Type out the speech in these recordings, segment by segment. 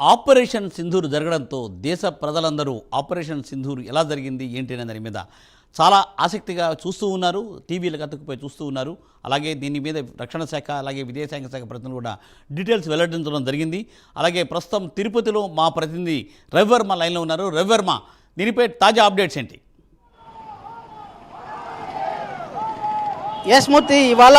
Operation Sindoor జరగడంతో దేశ ప్రజలందరూ ఆపరేషన్ సింధూర్ ఎలా జరిగింది ఏంటి అనే దాని మీద చాలా ఆసక్తిగా చూస్తూ ఉన్నారు. టీవీలకు అతుక్కుపోయి చూస్తూ ఉన్నారు. అలాగే దీని మీద రక్షణ శాఖ అలాగే విదేశాంగ శాఖ ప్రతినిధులు కూడా డీటెయిల్స్ వెల్లడించడం జరిగింది. అలాగే ప్రస్తుతం తిరుపతిలో మా ప్రతినిధి రవివర్మ లైన్లో ఉన్నారు. రవివర్మ దీనిపై తాజా అప్డేట్స్ ఏంటి? ఎస్ మూర్తి ఇవాళ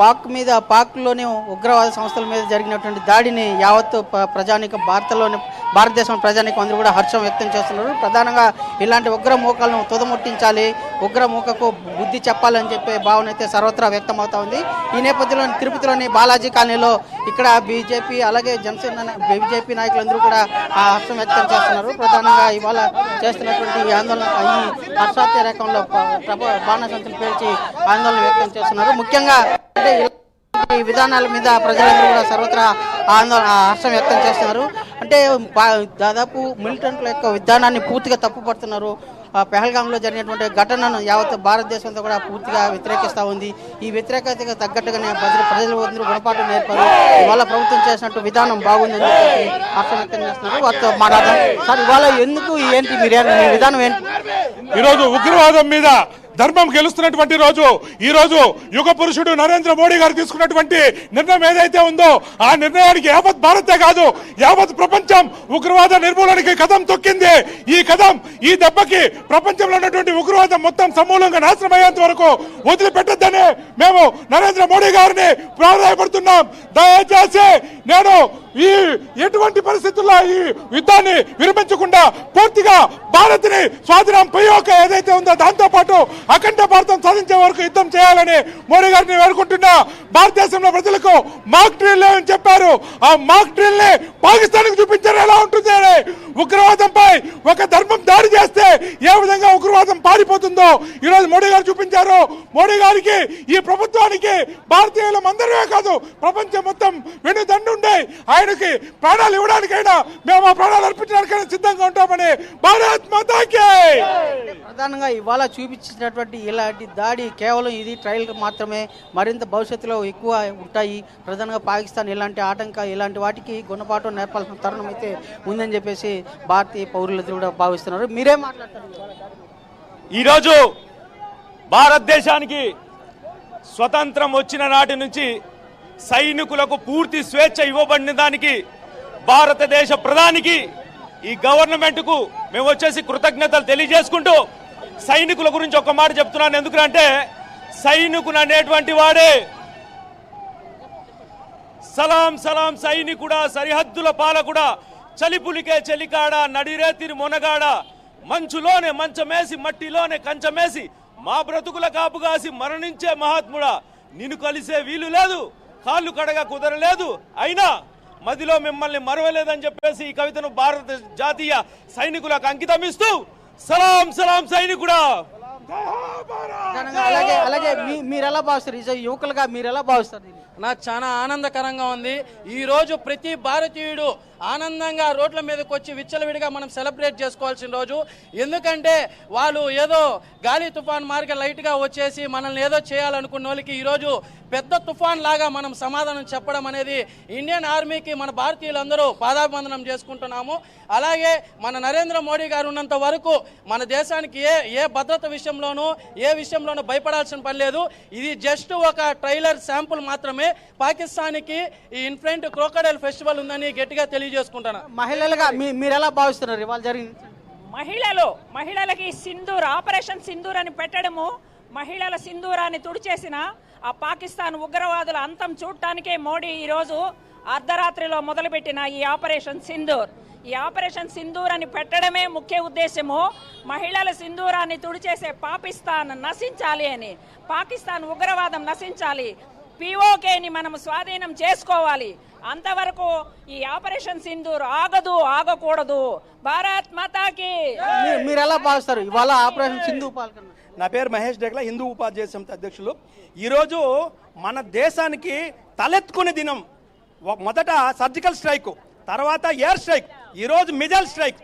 పాక్ మీద పాక్లోని ఉగ్రవాద సంస్థల మీద జరిగినటువంటి దాడిని యావత్తు ప్రజానికం భారతలోని భారతదేశం ప్రజానికం అందరూ కూడా హర్షం వ్యక్తం చేస్తున్నారు. ప్రధానంగా ఇలాంటి ఉగ్ర మూకలను తుదముట్టించాలి ఉగ్ర మూకకు బుద్ధి చెప్పాలని చెప్పే భావన అయితే సర్వత్రా వ్యక్తమవుతా ఉంది. ఈ నేపథ్యంలో తిరుపతిలోని బాలాజీ కాలనీలో ఇక్కడ బీజేపీ అలాగే జనసేన బీజేపీ నాయకులందరూ కూడా ఆ హర్షం వ్యక్తం చేస్తున్నారు. ప్రధానంగా ఇవాళ చేస్తున్నటువంటి ఈ ఆందోళన ఈ హర్షాత్యరేకంలో ప్రభ బాణసంతులు పేల్చి ఆందోళన వ్యక్తం చేస్తున్నారు. ముఖ్యంగా అంటే ఈ విధానాల మీద ప్రజలందరూ కూడా సర్వత్రా ఆందోళన హర్షం వ్యక్తం చేస్తున్నారు. అంటే దాదాపు మిలిటెంట్ల యొక్క విధానాన్ని పూర్తిగా తప్పుపడుతున్నారు. పెహల్గాంలో జరిగినటువంటి ఘటనను యావత్ భారతదేశంతో కూడా పూర్తిగా వ్యతిరేకిస్తూ ఉంది. ఈ వ్యతిరేకతకు తగ్గట్టుగానే ప్రజలు ప్రజలు అందరూ గుణపాఠం నేర్పారు. ఇవాళ ప్రభుత్వం చేసినట్టు విధానం బాగుందని చెప్పి హర్షం వ్యక్తం చేస్తున్నారు. వారితో మాట్లాడదాం. సార్ ఇవాళ ఎందుకు ఏంటి మీరు విధానం ఏంటి? ఈరోజు ఉగ్రవాదం మీద ధర్మం గెలుస్తున్నటువంటి రోజు ఈ రోజు యుగ పురుషుడు నరేంద్ర మోడీ గారు తీసుకున్నటువంటి నిర్ణయం ఏదైతే ఉందో ఆ నిర్ణయానికి యావత్ భారతే కాదు యావత్ ప్రపంచం ఉగ్రవాద నిర్మూలనకి కథం తొక్కింది. ఈ కథం ఈ దెబ్బకి ప్రపంచంలో ఉన్నటువంటి ఉగ్రవాదం మొత్తం సమూలంగా నాశనం అయ్యేంత వరకు వదిలిపెట్టద్దని మేము నరేంద్ర మోడీ గారిని ప్రాధాయపడుతున్నాం. దయచేసి నేను ఈ ఎటువంటి పరిస్థితుల్లో ఈ యుద్ధాన్ని విరమించకుండా పూర్తిగా భారత్ని స్వాధీనం పోయాక ఏదైతే ఉందో దాంతో పాటు అఖండ భారతం సాధించే వరకు యుద్ధం చేయాలని మోడీ గారిని వేడుకుంటున్నా. భారతదేశంలో ప్రజలకు మాక్ డ్రిల్ అని చెప్పారు. ఆ మాక్ పాకిస్తాన్కి చూపించారు ఎలా ఉంటుంది ఉగ్రవాదంపై ఒక ధర్మం దాడి చేస్తే ఏ విధంగా ఉగ్రవాదం పారిపోతుందో ఈ రోజు మోడీ గారు చూపించారు. మోడీ గారికి ఈ ప్రభుత్వానికి భారతీయులం అందరమే కాదు ప్రపంచం మొత్తం వెన్నుదండుండే ఆయనకి ప్రాణాలు ఇవ్వడానికైనా మేము ఆ ప్రాణాలు అర్పించడానికైనా సిద్ధంగా ఉంటామని భారత్ మాతాకి. ప్రధానంగా ఇవాళ చూపించినటువంటి ఇలాంటి దాడి కేవలం ఇది ట్రయల్ మాత్రమే మరింత భవిష్యత్తులో ఎక్కువ ఉంటాయి. ప్రధానంగా పాకిస్తాన్ ఇలాంటి ఆటంక ఇలాంటి వాటికి గుణపాఠం నేర్పాల్సిన తరుణం అయితే ఉందని చెప్పేసి భారతీయ పౌరులందరూ కూడా భావిస్తున్నారు. మీరేం మాట్లాడతారు? ఈరోజు భారతదేశానికి స్వతంత్రం వచ్చిన నాటి నుంచి సైనికులకు పూర్తి స్వేచ్ఛ ఇవ్వబడిన దానికి భారతదేశ ప్రధానికి ఈ గవర్నమెంట్కు మేము వచ్చేసి కృతజ్ఞతలు తెలియజేసుకుంటూ సైనికుల గురించి ఒక మాట చెప్తున్నాను. ఎందుకంటే సైనికుడు అనేటువంటి వాడే సలాం సలాం సైనికుడా సరిహద్దుల పాలకుడా చలిపులికే చలికాడ నడిరేతిని మొనగాడ మంచులోనే మంచమేసి మట్టిలోనే కంచమేసి మా బ్రతుకుల కాపుగాసి మరణించే మహాత్ముడా నిన్ను కలిసే వీలు లేదు. కాళ్ళు కడగా కుదరలేదు. అయినా మదిలో మిమ్మల్ని మరవలేదని చెప్పేసి ఈ కవితను భారత జాతీయ సైనికులకు అంకితం ఇస్తూ సలాం సలాం సైనికుడా! అలాగే అలాగే మీరు ఎలా భావిస్తారు? ఈ యువకులుగా మీరు ఎలా భావిస్తారు? నాకు చాలా ఆనందకరంగా ఉంది. ఈ రోజు ప్రతి భారతీయుడు ఆనందంగా రోడ్ల మీదకి వచ్చి విచ్చలవిడిగా మనం సెలబ్రేట్ చేసుకోవాల్సిన రోజు. ఎందుకంటే వాళ్ళు ఏదో గాలి తుఫాన్ మార్గ లైట్గా వచ్చేసి మనల్ని ఏదో చేయాలనుకున్న వాళ్ళకి ఈరోజు పెద్ద తుఫాన్ లాగా మనం సమాధానం చెప్పడం అనేది ఇండియన్ ఆర్మీకి మన భారతీయులందరూ పాదాభివందనం చేసుకుంటున్నాము. అలాగే మన నరేంద్ర మోడీ గారు ఉన్నంత వరకు మన దేశానికి ఏ ఏ భద్రత విషయంలోనూ ఏ విషయంలోనూ భయపడాల్సిన పని లేదు. ఇది జస్ట్ ఒక ట్రైలర్ శాంపుల్ మాత్రమే. పాకిస్తాన్కి ఈ ఇన్ఫ్రంట్ క్రోకడైల్ ఫెస్టివల్ ఉందని గట్టిగా తెలియజేసుకుంటున్నా మహిళలుగా మీ- మీరు ఎలా భావిస్తున్నారు? ఇవాళ జరిగింది. మహిళలు మహిళలకి సింధూర్ ఆపరేషన్ సింధూర్ అని పెట్టడము మహిళల సింధూరాన్ని తుడిచేసిన ఆ పాకిస్తాన్ ఉగ్రవాదుల అంతం చూడటానికే మోడీ ఈరోజు అర్ధరాత్రిలో మొదలుపెట్టిన ఈ ఆపరేషన్ సింధూర్. ఈ ఆపరేషన్ సింధూర్ అని పెట్టడమే ముఖ్య ఉద్దేశము. మహిళల సింధూరాన్ని తుడిచేసే పాకిస్తాన్ నశించాలి అని పాకిస్తాన్ ఉగ్రవాదం నశించాలి పిఓకేని మనం స్వాధీనం చేసుకోవాలి. అంతవరకు ఈ ఆపరేషన్ సింధూర్ ఆగదు ఆగకూడదు. భారత్ మాతాకి! మీరు ఎలా భావిస్తారు? ఇవాళ ఆపరేషన్ సింధు నా పేరు మహేష్ డెగ్ల హిందూ ఉపాధ్యాయ సమితి అధ్యక్షులు. ఈరోజు మన దేశానికి తలెత్తుకునే దినం. మొదట సర్జికల్ స్ట్రైక్ తర్వాత ఎయిర్ స్ట్రైక్. ఈరోజు మిజల్ స్ట్రైక్.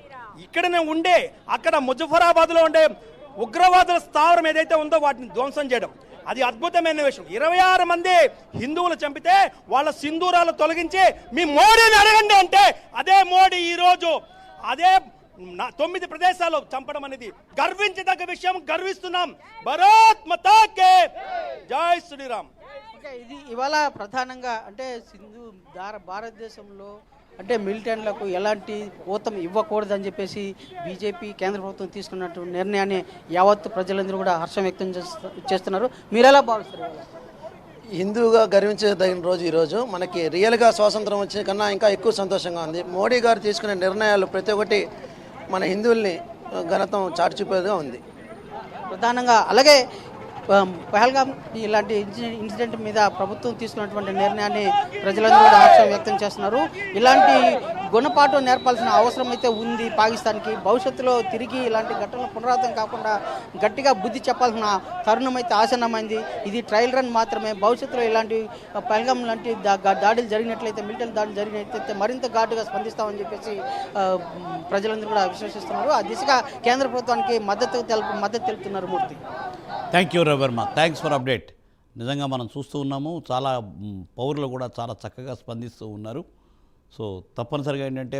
ఇక్కడనే ఉండే అక్కడ ముజఫరాబాద్లో ఉండే ఉగ్రవాదుల స్థావరం ఏదైతే ఉందో వాటిని ధ్వంసం చేయడం. అది అద్భుతమైన విషయం. ఇరవై ఆరు మంది హిందువులు చంపితే వాళ్ళ సింధూరాలు తొలగించి మీ మోడీని అడగండి అంటే అదే మోడీ ఈరోజు అదే నా- తొమ్మిది ప్రదేశాలు చంపడం అనేది గర్వించదగ్గ విషయం గర్విస్తున్నాం. భరత్ మతాకే. జై శ్రీరామ్. ఇది ఇవాళ ప్రధానంగా అంటే సింధు దార భారతదేశంలో అంటే మిలిటెంట్లకు ఎలాంటి ఊతం ఇవ్వకూడదని చెప్పేసి బీజేపీ కేంద్ర ప్రభుత్వం తీసుకున్నట్టు నిర్ణయాన్ని యావత్తు ప్రజలందరూ కూడా హర్షం వ్యక్తం చేస్తు- చేస్తున్నారు. మీరు ఎలా భావిస్తారు? హిందువుగా గర్వించదగిన రోజు ఈరోజు. మనకి రియల్గా స్వాతంత్రం వచ్చిన కన్నా ఇంకా ఎక్కువ సంతోషంగా ఉంది. మోడీ గారు తీసుకునే నిర్ణయాలు ప్రతి ఒక్కటి మన హిందువుల్ని ఘనతం చాటి చూపేదిగా ఉంది. ప్రధానంగా అలాగే ఆ, ఇలాంటి ఇన్సిడెంట్ మీద ప్రభుత్వం తీసుకున్నటువంటి నిర్ణయాన్ని ప్రజలందరూ కూడా హర్షం వ్యక్తం చేస్తున్నారు. ఇలాంటి గుణపాఠం నేర్పాల్సిన అవసరం అయితే ఉంది పాకిస్తాన్కి. భవిష్యత్తులో తిరిగి ఇలాంటి ఘటనలు పునరావృతం కాకుండా గట్టిగా బుద్ధి చెప్పాల్సిన తరుణం అయితే ఆసన్నమైంది. ఇది ట్రయల్ రన్ మాత్రమే. భవిష్యత్తులో ఇలాంటి ఆ, లాంటి దా- దాడులు జరిగినట్లయితే మిలిటరీ దాడులు జరిగినట్లయితే మరింత ఘాటుగా స్పందిస్తామని చెప్పేసి ప్రజలందరూ కూడా విశ్వసిస్తున్నారు ఆ దిశగా కేంద్ర ప్రభుత్వానికి మద్దతు తెలుపు మద్దతు తెలుపుతున్నారు మూర్తి. థ్యాంక్ యూ రవర్మ థ్యాంక్స్ ఫర్ అప్డేట్ నిజంగా మనం చూస్తూ ఉన్నాము. చాలా పౌరులు కూడా చాలా చక్కగా స్పందిస్తూ ఉన్నారు. సో తప్పనిసరిగా ఏంటంటే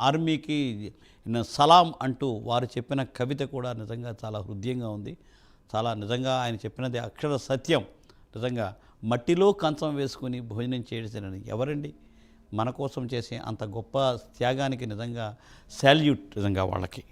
ఆర్మీకి సలాం అంటూ వారు చెప్పిన కవిత కూడా నిజంగా చాలా హృదయంగా ఉంది. చాలా నిజంగా ఆయన చెప్పినది అక్షర సత్యం. నిజంగా మట్టిలో కంచం వేసుకుని భోజనం చేసిన ఎవరండి? మన కోసం చేసే అంత గొప్ప త్యాగానికి నిజంగా శాల్యూట్ నిజంగా వాళ్ళకి.